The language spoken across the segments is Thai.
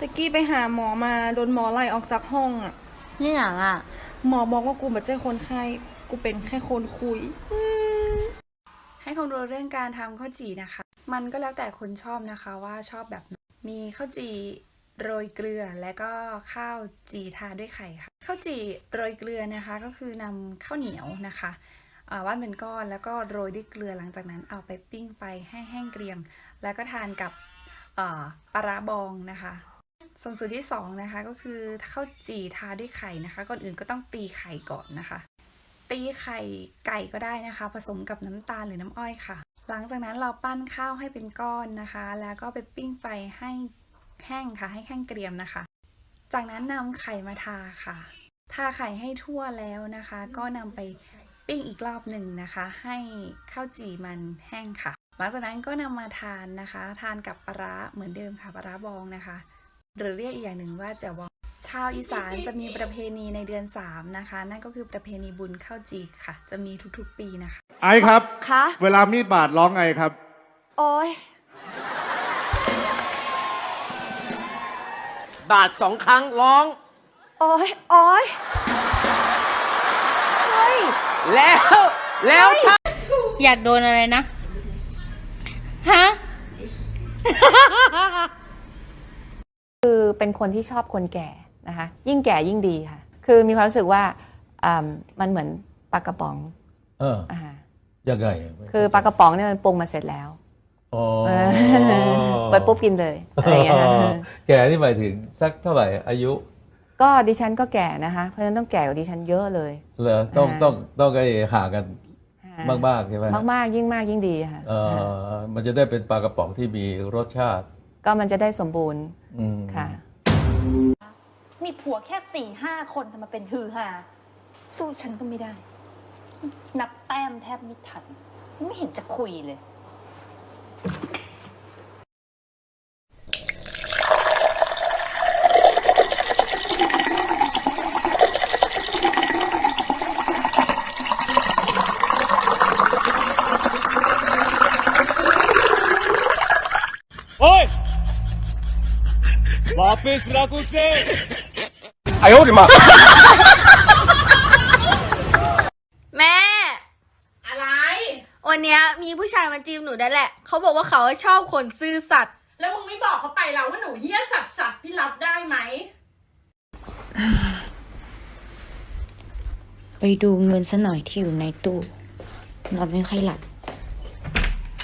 ตะกี้ไปหาหมอมาโดนหมอไล่ออกจากห้องอะนี่อย่างอะ หมอบอกว่ากูไม่ใช่คนไข้กูเป็นแค่คนคุย ให้ความรู้เรื่องการทำข้าวจี่นะคะ มันก็แล้วแต่คนชอบนะคะว่าชอบแบบไหนมีข้าวจี่โรยเกลือและก็ข้าวจี่ทาด้วยไข่ค่ะข้าวจี่โรยเกลือนะคะ ก็คือนำข้าวเหนียวนะคะอ่าว่านเป็นก้อนแล้วก็โรยด้วยเกลือหลังจากนั้นเอาไปปิ้งไฟให้แห้งเกรียม แล้วก็ทานกับอ่าปลาร้าบองนะคะ ส่วนสูตรที่สองนะคะก็คือข้าวจี่ทาด้วยไข่นะคะ ก่อนอื่นก็ต้องตีไข่ก่อนนะคะ ตีไข่ไก่ก็ได้นะคะ ผสมกับน้ำตาลหรือน้ำอ้อยค่ะ หลังจากนั้นเราปั้นข้าวให้เป็นก้อนนะคะ แล้วก็ไปปิ้งไฟให้แห้งค่ะ ให้แห้งเกรียมนะคะ จากนั้นนำไข่มาทาค่ะ ทาไข่ให้ทั่วแล้วนะคะ ก็นำไปปิ้งอีกรอบหนึ่งนะคะ ให้ข้าวจี่มันแห้งค่ะ หลังจากนั้นก็นำมาทานนะคะ ทานกับปลาร้าเหมือนเดิมค่ะปลาร้าบองนะคะ หรือเรียกอีกอย่างหนึ่งว่าแจ่วบองชาวอีสานจะมีประเพณีในเดือน 3 นะคะ นั่นก็คือประเพณีบุญข้าวจีค่ะ จะมีทุกๆปีนะคะ ไอครับ คะ เวลามีดบาดร้องไงครับ โอ้ยบาทสองครั้งร้อง โอ้ยโอ้ยเฮ้ย แล้วแล้วถ้า อยากโดนอะไรนะ ฮะ คือเป็นคนที่ชอบคนแก่นะคะยิ่งแก่ยิ่งดีค่ะ คือมีความรู้สึกว่าอ่ามันเหมือนปลากระป๋องเอออาหารยังไงคือปลากระป๋องเนี่ยมันปรุงมาเสร็จแล้วอ๋อเออเปิดปุ๊บกินเลยอะไรอย่างเงี้ยค่ะแกนี่หมายถึงสักเท่าไหร่อายุ ก็ดิฉันก็แก่นะคะเพราะฉะนั้นต้องแก่กว่าดิฉันเยอะเลยเหรอต้องอ่าต้องต้องไอ้ห่างกันมากๆใช่ไหมมากมากๆยิ่งมากยิ่งดีค่ะเออมันจะได้เป็นปลากระป๋องที่มีรสชาติ ก็มันจะได้สมบูรณ์อืม ค่ะ มีผัวแค่สี่ห้าคนทำมาเป็นฮือฮาสู้ฉันก็ไม่ได้ นับแต้มแทบไม่ทัน ไม่เห็นจะคุยเลย แม่ อะไร วันเนี้ยมีผู้ชายมาจีบหนูได้แหละ เขาบอกว่าเขาชอบคนซื่อสัตย์ แล้วมึงไม่บอกเขาไปแล้วว่าหนูเฮี้ยสัตว์สัตว์ที่รับได้ไหม ไปดูเงินซะหน่อยที่อยู่ในตู้ นอนไม่ค่อยหลับ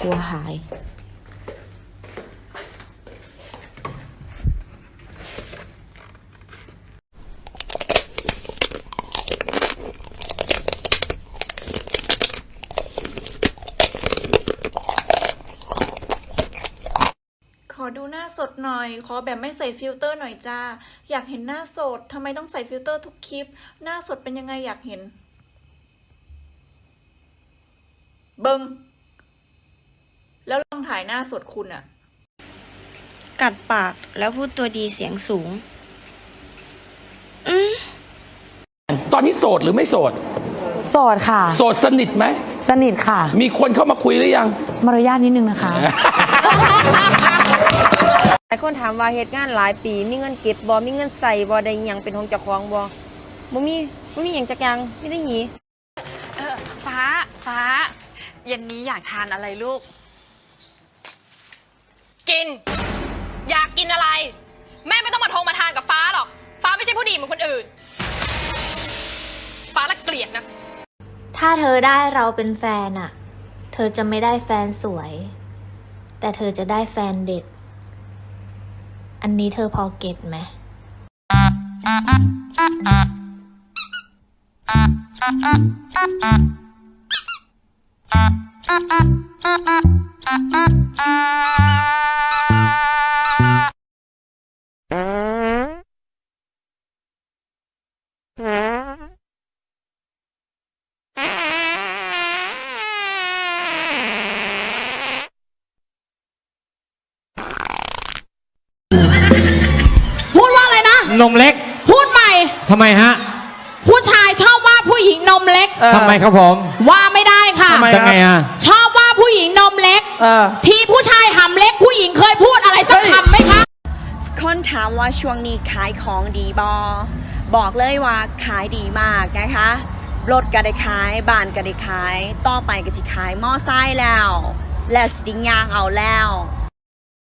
กลัวหาย หน้าสดหน่อย ขอแบบไม่ใส่ฟิลเตอร์หน่อยจ้า อยากเห็นหน้าสดทำไมต้องใส่ฟิลเตอร์ทุกคลิป หน้าสดเป็นยังไงอยากเห็น เบิงแล้วลองถ่ายหน้าสดคุณอะกัดปากแล้วพูดตัวดีเสียงสูงตอนนี้โสดหรือไม่โสด โสดค่ะ โสดสนิทไหม สนิทค่ะ มีคนเข้ามาคุยหรือยัง มารยาทนิดนึงนะคะ หลายคนถามว่าเหตุงานหลายปี มีเงินเก็บบ่มีเงินใส่บ่ได้หยังเป็นของเจ้าของบ่บ่มีบ่มีหยังจักอย่างไม่ได้หนีฟ้าฟ้า เย็นนี้อยากทานอะไรลูก กิน อยากกินอะไร แม่ไม่ต้องมาโทรมาทานกับฟ้าหรอก ฟ้าไม่ใช่ผู้ดีเหมือนคนอื่น ฟ้าละเกลียดนะ ถ้าเธอได้เราเป็นแฟนอะเธอจะไม่ได้แฟนสวย แต่เธอจะได้แฟนเด็ด อันนี้เธอพอเก็ตไหม พูดว่าอะไรนะ นมเล็กพูดใหม่ ทำไมฮะผู้ชายชอบว่าผู้หญิงนมเล็กทำไมครับผมว่าไม่ได้ค่ะ ทำไมฮะชอบว่าผู้หญิงนมเล็กที่ผู้ชายหำเล็กผู้หญิงเคยพูดอะไรสักคำไหมคะ คนถามว่าช่วงนี้ขายของดีบอบอกเลยว่าขายดีมากนะคะรถก็ได้ขายบ้านก็ได้ขาย ต่อไปก็จะขายมอไซค์แล้ว และสติงยางเอาแล้ว